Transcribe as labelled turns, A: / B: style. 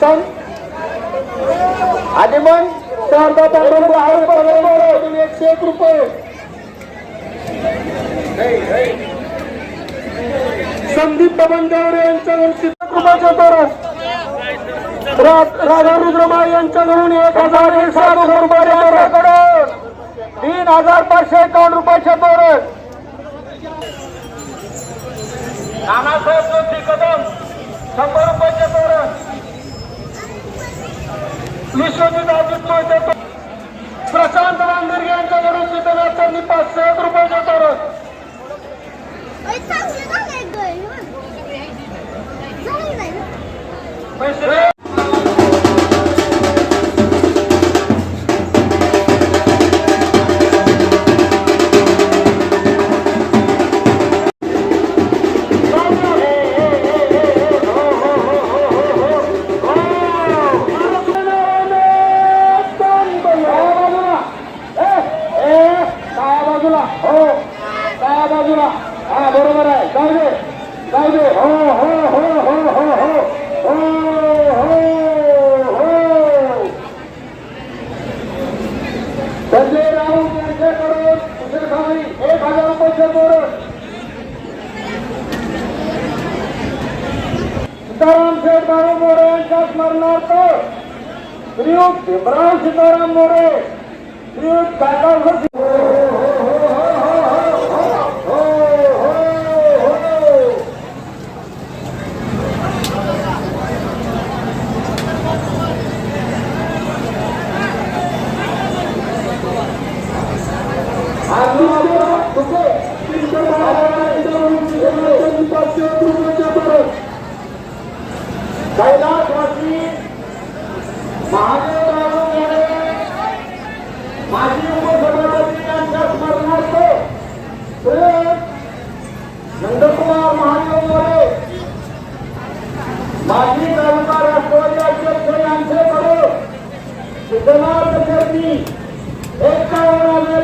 A: सांग आणि मग शारदा एकशे एक रुपये. संदीप बबनगावडे यांच्या दोनशे रुपयाच्या तोरस राधा रुद्रमाई यांच्याकडून एक हजार एकशे हजार तीन हजार पाचशे एकावन्न रुपयाच्या तोरस नानासाहेब शंभर विश्वजित अजित मोहिते प्रशांत वांदिरगे यांच्या घरून शीतनाथ पाचशे एक रुपयाचा तरस पैसे काय बाजूला हा बरोबर आहे जाऊ दे जाऊ दे हो हो हो हो हो हो हो हो हो संजय राऊत यांच्याकडून दुसरे खाली एक हजार रुपयाचे बोरं सीताराम शेठ बाळू मोरे यांच्या स्मरणार्थ श्रीयुत भीमराव सीताराम मोरे श्रीयुत काका कैलासवासी महादेवराव मोरे माजी उपसभापती यांच्या स्मरणार्थ नंदकुमार महादेव मोरे माजी तालुका राष्ट्रवादी अध्यक्ष सिद्धनाथ एकावन्न